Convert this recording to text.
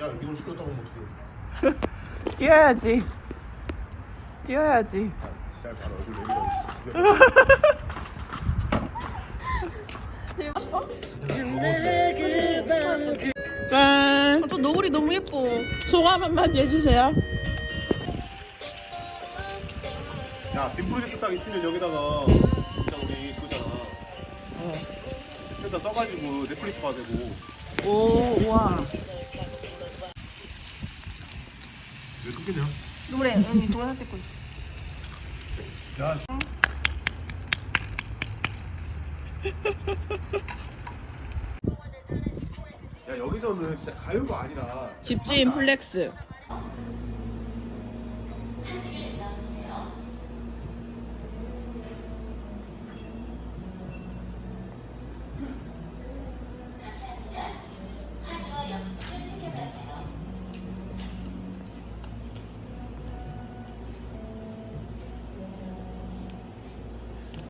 야 이걸 시켰다고 하면 어떡해 뛰어야지. 뛰어야지. 아 진짜 바로 얼굴 내밀어 짠. 또 너구리 너무 예뻐. 소감 한마디 해주세요. 야 빔프로젝트 딱 있으면 여기다가 다 써가지고 넷플릭스 봐도 되고 오, 와. 왜 끊기냐? 노래 언니 동영상 찍고 있어. 야 야 여기서는 진짜 가요가 아니라 집주인 플렉스.